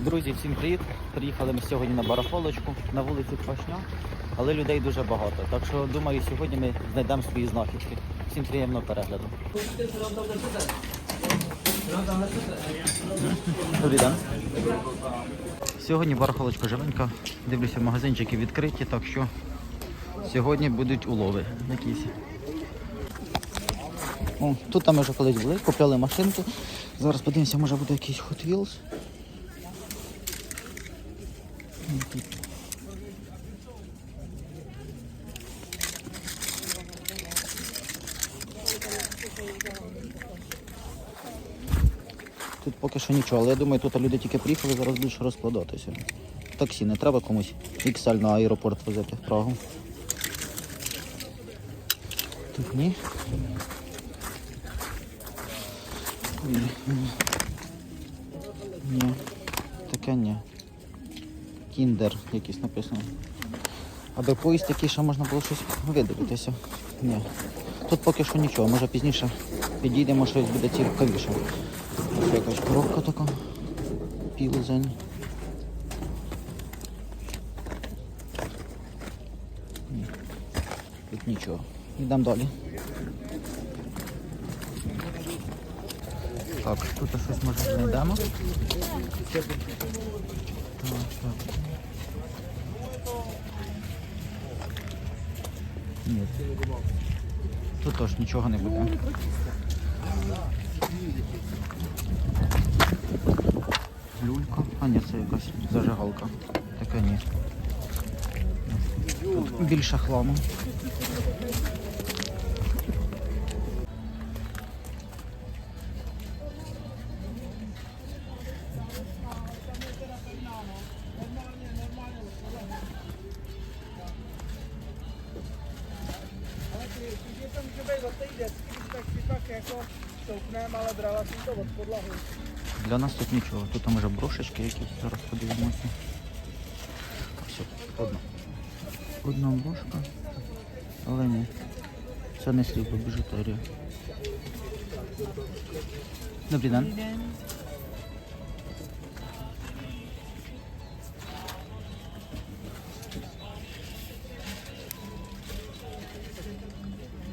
Друзі, всім привіт! Приїхали ми сьогодні на барахолочку на вулиці Квашня, але людей дуже багато. Так що думаю, сьогодні ми знайдемо свої знахідки. Всім приємного перегляду. Добрий день. Сьогодні барахолочка живенька. Дивлюся, магазинчики відкриті, так що сьогодні будуть улови якісь. О, тут там ми вже колись були, купляли машинки. Зараз подивимося, може буде якийсь Hot Wheels. Тут поки що нічого, але я думаю, тут люди тільки приїхали, зараз більше розкладатися. Таксі не треба комусь на аеропорт возити в Прагу. Тут ні. Ні. Ні. Таке ні. Кіндер якийсь написано. Аби поїзд такий, що можна було щось видивитися. Ні. Тут поки що нічого, може пізніше підійдемо, щось буде цікавіше. Ось якась коробка така. Пілзень. Тут нічого. Йдемо далі. Так, тут щось може знайдемо. Так, так. Ні. Тут теж нічого не буде. Люлька. А ні, це якась зажигалка. Така ні. Тут більше хламу. нічого. Тут може брошечки якісь, зараз подивимося. Все, одна. Одна брошка. Але ні. Це не срібло, біжутерія. Добрий день.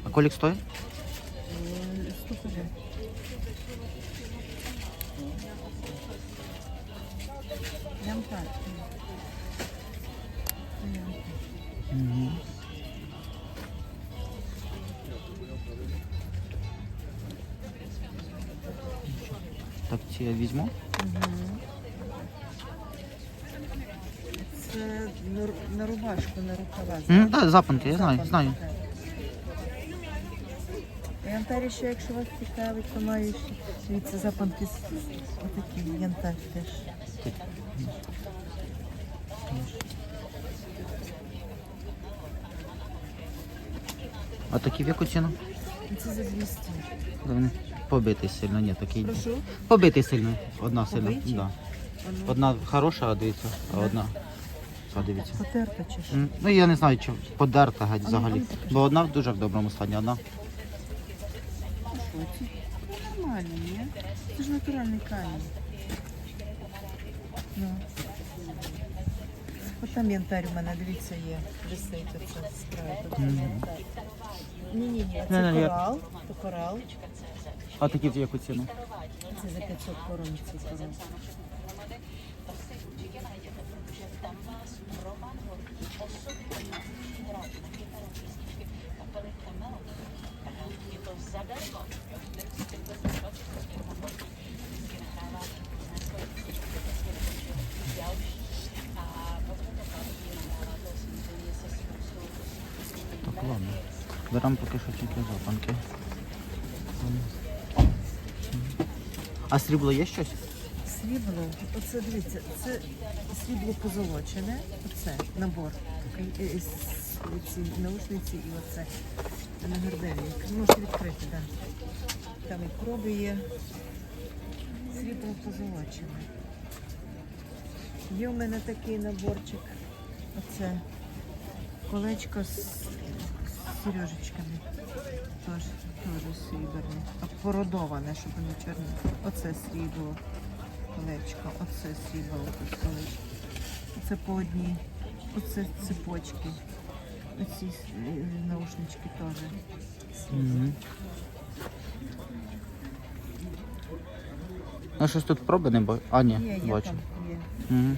А колік стоїть? Угу. Так, ці я візьму. Це на, на рубашку, на рукава. М, да, запанки, я знаю, знаю. Янтарі ще, якщо вас цікавить, то маю ще дивіться, запанки з отакі янтар теж. А такі в яку ціну? Це за 200. Вони Побитий сильно, ні, такий. Прошу. Побитий сильно. Одна сильно. Побиті? Да. Одна хороша, а дивіться, а одна. А дивіться. Потерта чи що? М, Ну я не знаю, чи подерта геть ну, взагалі. ну. Бо одна в дуже в доброму стані, одна. Ну, Нормальні, ні? Це ж натуральний камінь. От там янтарь у мене, дивіться, є. Висить оце справа. Мгм. Ні, ні, ні, Не, це не, я- корал. Це корал. А такі в яку ціну? Це за 500 корон ці корал. А срібло є щось? Срібло, оце дивіться, це срібло позолочене, оце набор. Ці наушниці і оце на гардеві. Можете відкрити, так. Там і проби є. Срібло позолочене. Є у мене такий наборчик. Оце колечко з сережечками. Тож, теж сріберне. А породоване, щоб не чорне. Оце срібло. колечко. Оце срібло колечко. Це по одній. Оце цепочки. Оці е, наушнички теж. Угу. Ну, щось тут проби не бачу. А, ні, Є, є бачу. там, є. Угу.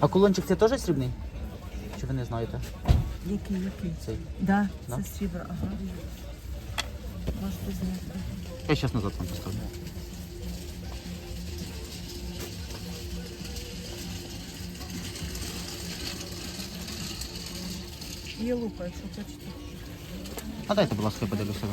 А кулончик це теж срібний? Чи ви не знаєте? Який, який? Цей. Да, Да? це срібло, ага. Можете зняти. Я зараз назад вам поставлю. Є лупа, якщо хочете. А дайте, будь ласка, я подивлюся. Не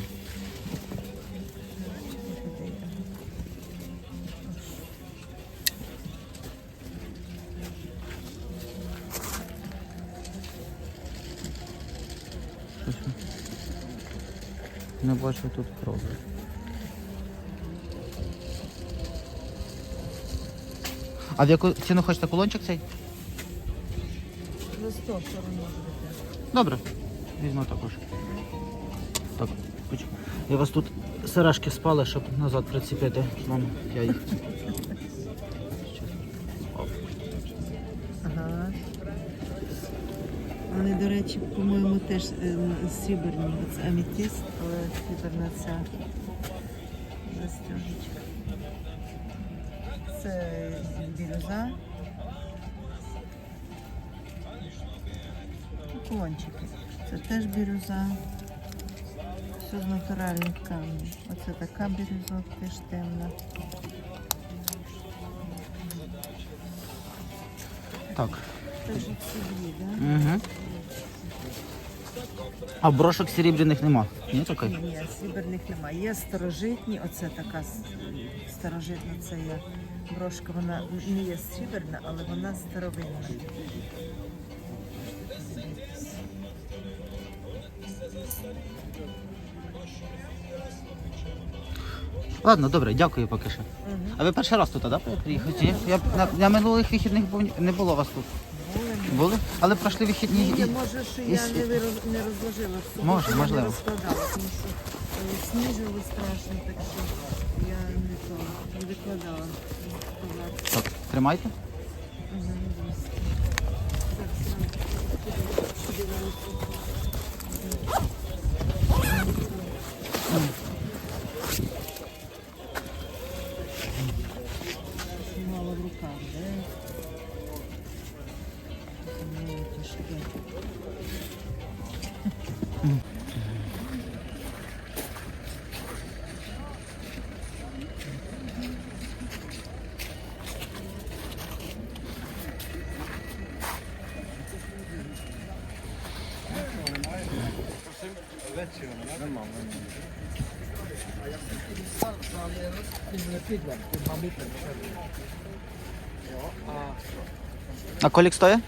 бачу тут проби. А в яку ціну хочете кулончик цей? За 100 все одно буде. Добре, візьму також. Так. Я вас тут сережки спали, щоб назад прицепити. Вам я їх. Щас. Оп. Ага. Вони, до речі, по-моєму, теж е, сріберні. Це аметист, але сріберна ця застежечка. Це бірюза. Кончики. Це теж бірюза. Все з натуральних камнів. Оце така бірюза, теж темна. Так. Теж ці дві, так? Угу. А брошок серебряних нема. Ні, такий? Ні, сріберних немає. Є старожитні, оце така старожитна це є брошка. Вона не є сріберна, але вона старовинна. Ладно, добре, дякую поки що. Угу. А ви перший раз тут, так, да, приїхали? Я на, на минулих вихідних був, не було вас тут. Були? Але пройшли вихідні. Ні, і- може, що і я не, вироз- не розложила. все. Може, можливо. Не розкладала, тому що е, сніжило страшно, так що я не, то, не викладала. Так, тримайте. Мгм, А колік стоїть?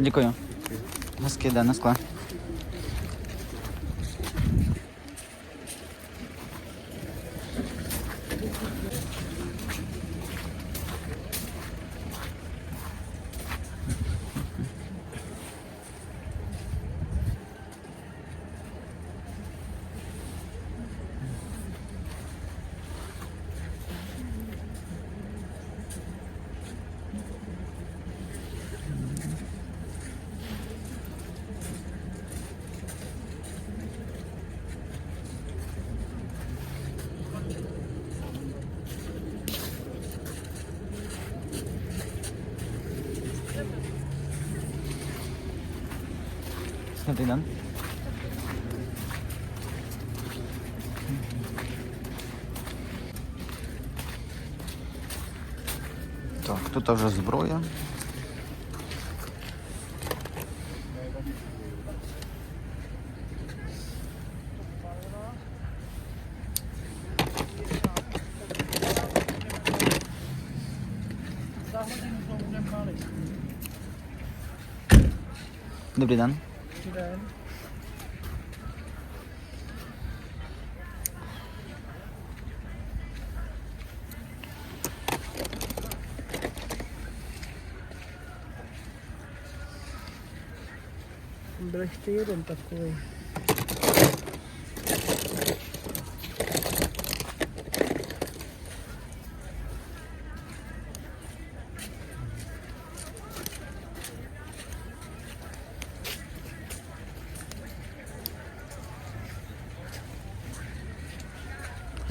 Дякую. Носки, де на склад. Добрий день. Так, тут вже зброя. Za hodinu good. Blechtieren, that's cool.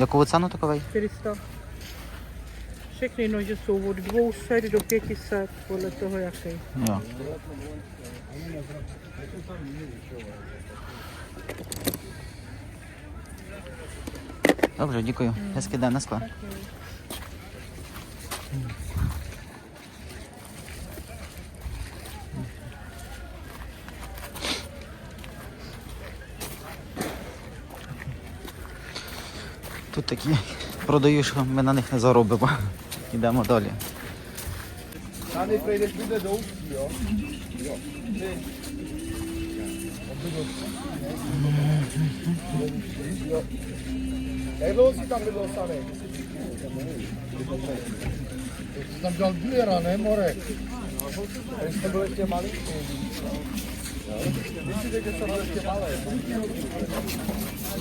Яку ціну таковий? 400. Všechny nože jsou od 200 do 500, podle toho jaký. Jo. Добре, дякую. Я скидаю на склад. Тут такі продають, що ми на них не заробимо. Йдемо далі. Tam dílera, ne Morek? Když jste byl ještě malinký.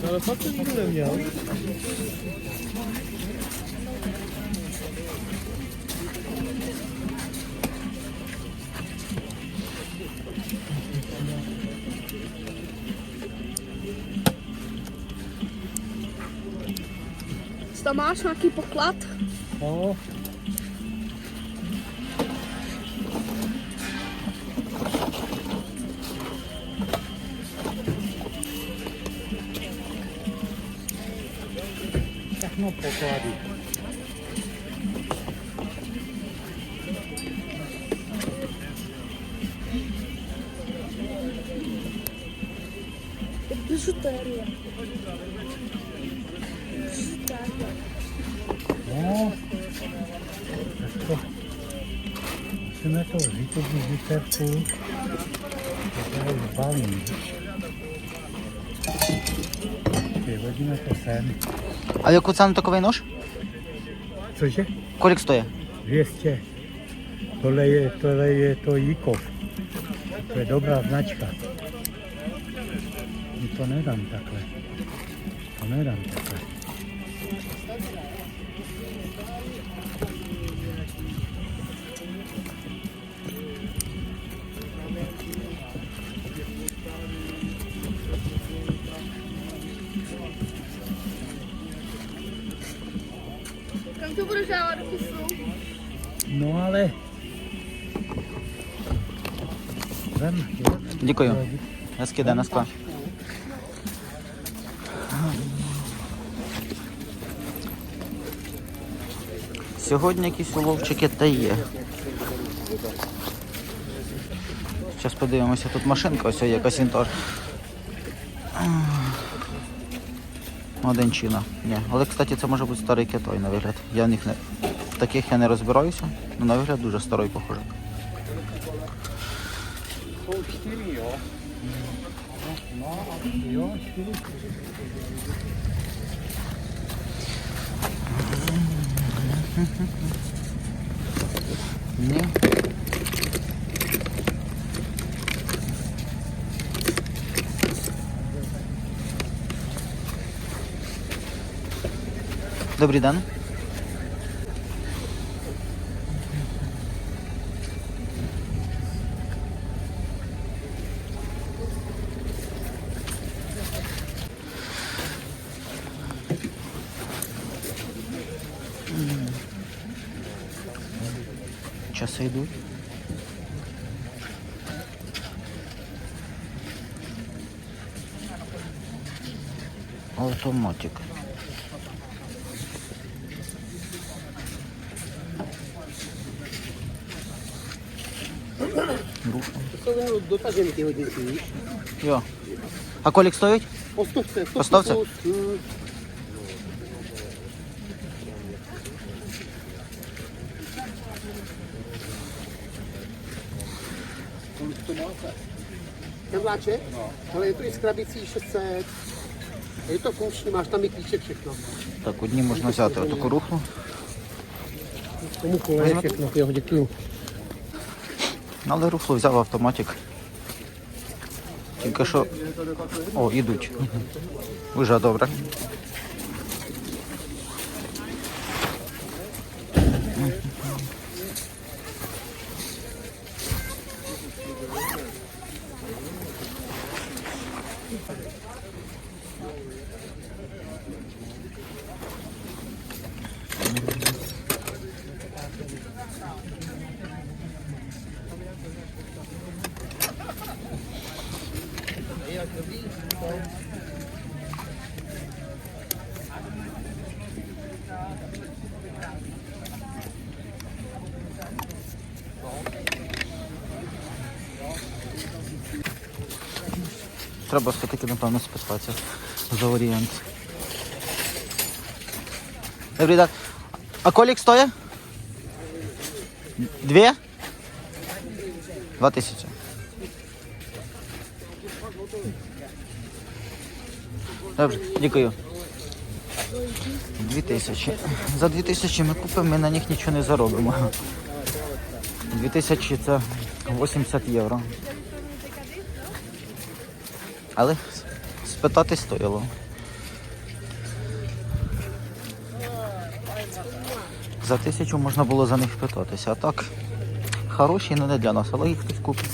Ale pak to nikdo neměl. Tam máš nějaký poklad? No, no pecado. É bijuteria. Bijuteria. Ó. Isso não é tão de bijuteria. Isso é balinho. Hodíme to sem. А яку ціну таковий нож? Cože? Колік стоїть? 200. Tohle je, tohle je to Jikov. To je dobrá značka. No to nedám takhle. To nedám takhle. Kam Дякую. Я скидаю на склад. Сьогодні якісь уловчики та є. Зараз подивимося, тут машинка ось якась інтор. Один чина. Ні. Але, кстати, це може бути старий китой на вигляд. Я в них не. Таких я не розбираюся, але на вигляд дуже старий похожий. Jsou čtyři, jo? Jo, čtyři. Ні. Добрий день. Часи йдуть. Автоматик. Рука. dotažený ty hodinky, víš? Jo. А колік стоїть? Po stovce, hm, No. Ale je to i s krabicí 600. Je to funkční, máš tam i klíček všechno. Так, одні можна взяти отаку рухлу. Tomu kole všechno, jo, děkuju. Але русло взяв автоматик. Тільки що. О, ідуть. Уже добре. Треба все-таки, напевно, спитатися за орієнт. Добрий день. А колік стоїть? Дві? Два тисячі. Добре, дякую. Дві тисячі. За дві тисячі ми купимо, ми на них нічого не заробимо. Дві тисячі це 80 євро. Але спитати стоїло. За тисячу можна було за них питатися. А так, хороші, ну не для нас, але їх хтось купить.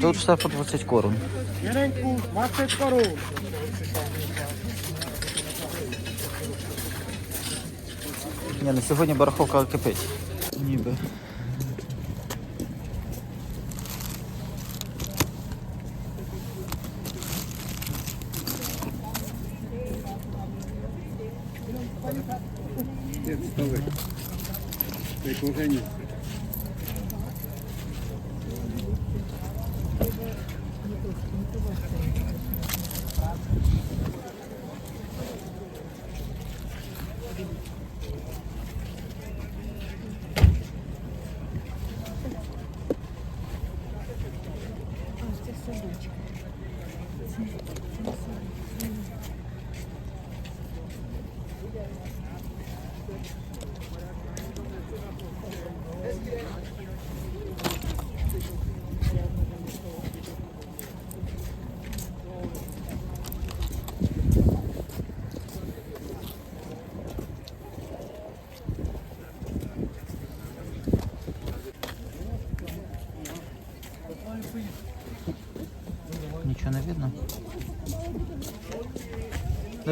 Тут все по 20 корун. 20 korun. Ні, на сьогодні бараховка кипить. Ніби. Нічого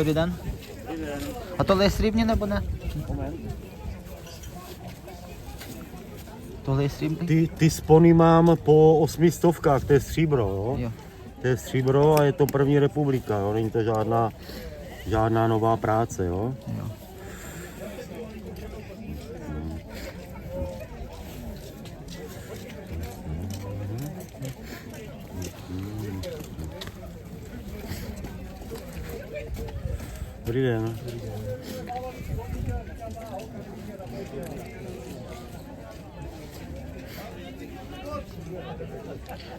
Добрий день. А то лише срібні не буде? То лише срібні? Ty, ty spony mám po osmi stovkách, to je stříbro, jo? Jo. To je stříbro a je to první republika, jo? Není to žádná, žádná nová práce, jo? Jo. Dobrý den.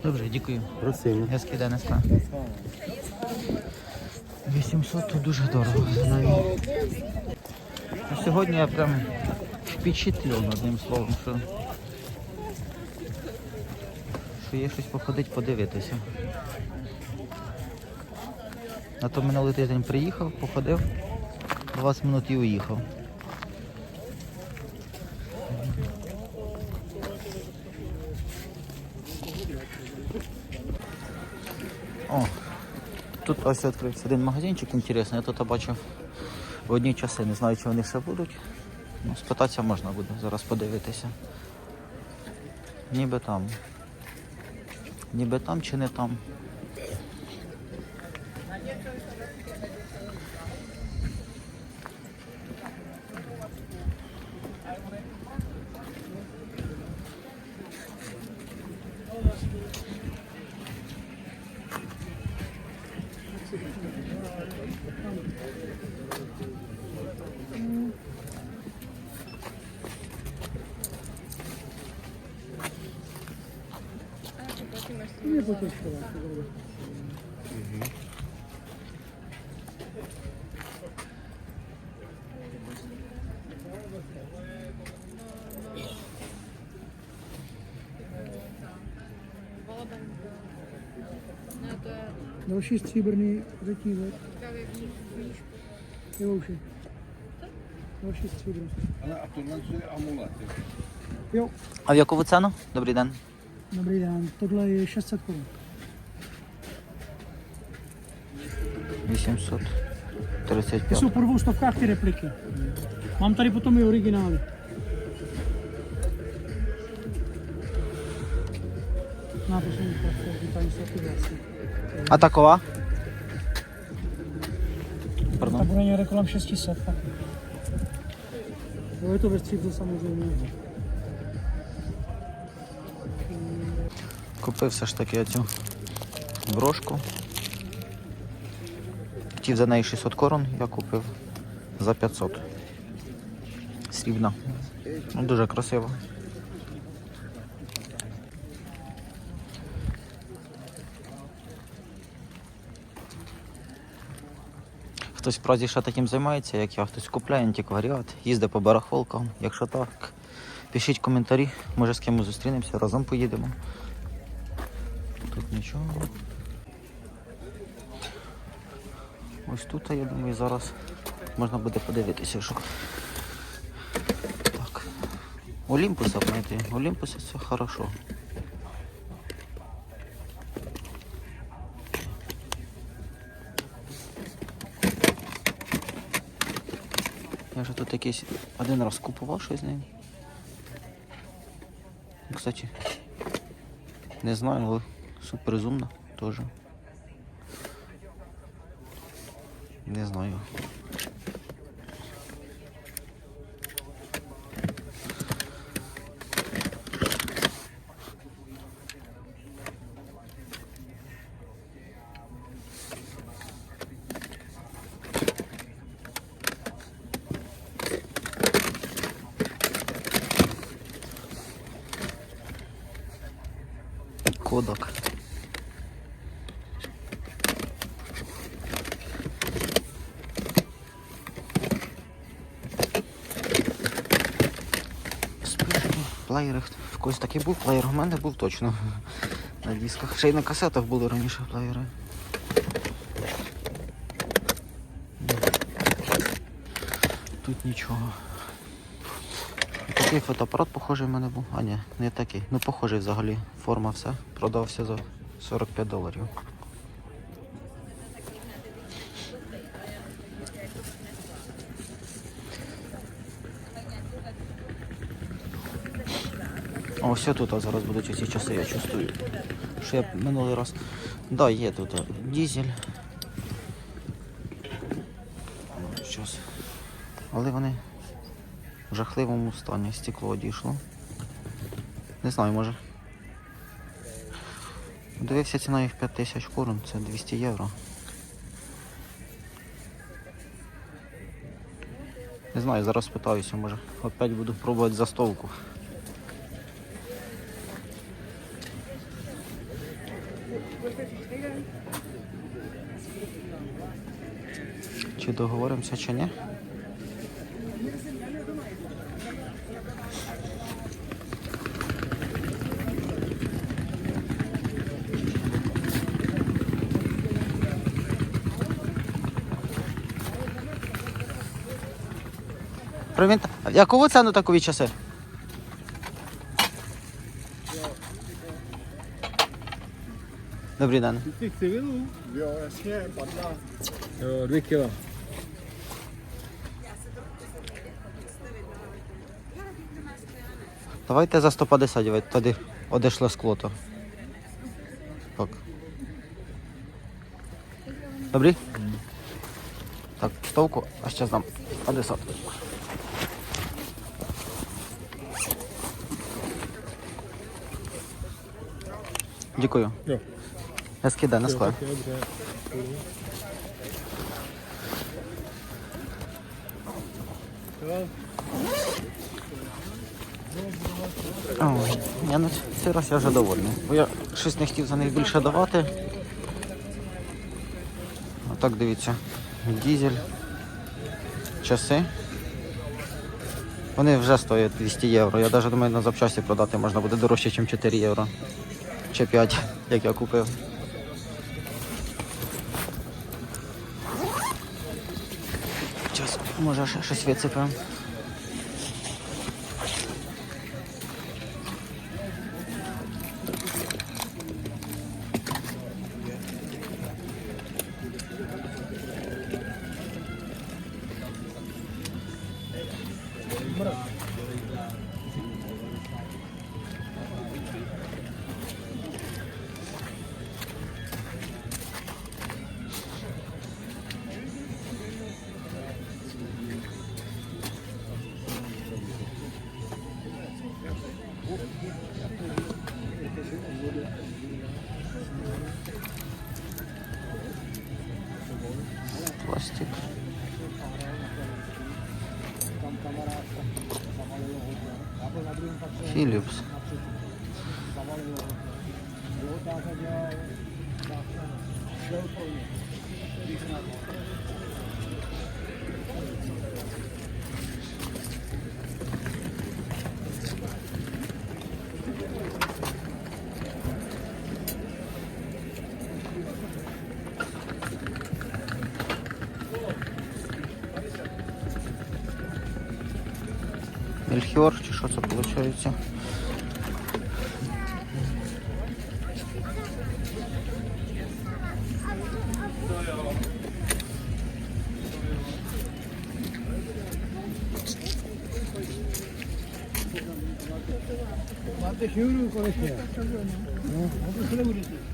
Добре, дякую. Prosím. Hezký den dneska. 800 тут дуже дорого. Навіть. Ну, Сьогодні я прям впечатлен одним словом, що, що є щось походити, подивитися. А то минулий тиждень приїхав, походив, 20 минут і уїхав. О, тут ось відкрився один магазинчик інтересний, я тут бачив в одні часи, не знаю, чи вони ще будуть. Ну, спитатися можна буде, зараз подивитися. Ніби там. Ніби там чи не там. Řetízek. Jo, už je. Další stříbro. Ale a tohle je amulet. Jo, А в яку ви ціну? Добрий день. Dobrý den, tohle je 600 Kč. 835. Ty jsou po dvou stovkách ty repliky. Mám tady potom i originály. A taková? Pardon. Ta bude někde kolem 600. Jo, je to ve stříbru samozřejmě. Купив все ж таки цю брошку. Хотів за неї 600 корон, я купив за 500. Срібна. Ну, дуже красиво. Хтось в Празі ще таким займається, як я, хтось купляє антикваріат, їздить по барахолкам. Якщо так, пишіть коментарі, може з кимось зустрінемося, разом поїдемо. Тут нічого. Ось тут, я думаю, зараз можна буде подивитися, що. Так. Олімпуса знайти. Олімпуса це хорошо. Я вже тут якийсь один раз купував щось з ним. Кстати, не знаю, але суперзумно теж. Не знаю. Кодак. Спишки. В когось такий був плеєр, у мене був точно на дисках. Ще й на касетах були раніше плеєри. Тут нічого. Такий фотоапарат похожий в мене був. А ні, не такий. Ну похожий взагалі. Форма все. Продався за 45 доларів. Ось тут зараз будуть ці часи, я чувствую. Що я минулий раз. Да, є тут а, дізель. Щас. Але вони в жахливому стані. Стекло одійшло. Не знаю, може. Дивився ціна їх 5 тисяч корон, це 200 євро. Не знаю, зараз питаюся, може. Опять буду пробувати застовку. Договоримося, чи ні? Привіт. А Яку ціну такові часи? Добрий день. Ty chci vilu? Jo, jasně, 15. Jo, dvě kilo. Давайте за 150 давайте, тоді одійшло скло то. Так. Добрі? Так, стовку, а ще нам 50. Дякую. Jo. Hezký den, naschle. Dobře. О, я на цей раз я вже довольний. Бо я щось не хотів за них більше давати. А так дивіться. Дізель. Часи. Вони вже стоять 200 євро. Я навіть думаю, на запчасті продати можна буде дорожче, ніж 4 євро. Чи 5, як я купив. Зараз, може, щось вицепимо. Пластик. Philips. 놓쳐야죠 완전 기울을 꺼냈어요. 응? 완전 그래 버렸어요.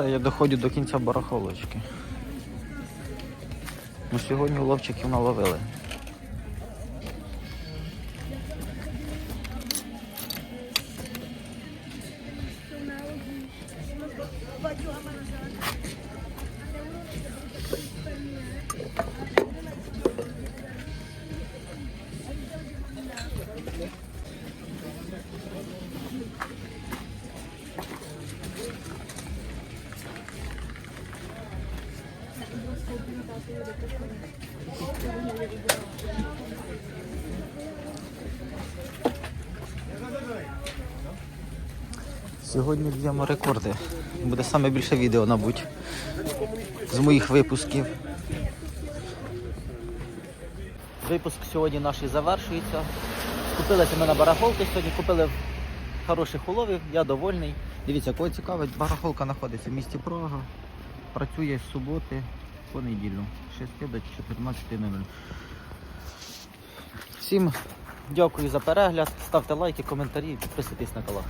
Уже я доходжу до кінця барахолочки. Ну, сьогодні ловчиків наловили. Сьогодні б'ємо рекорди. Буде саме більше відео, мабуть, з моїх випусків. Випуск сьогодні наш завершується. Купилися ми на барахолки сьогодні, купили хороших уловів, я довольний. Дивіться, кого цікавить, барахолка знаходиться в місті Прага. Працює з суботи по неділю, з 6 до 14.00. Всім дякую за перегляд, ставте лайки, коментарі, підписуйтесь на канал.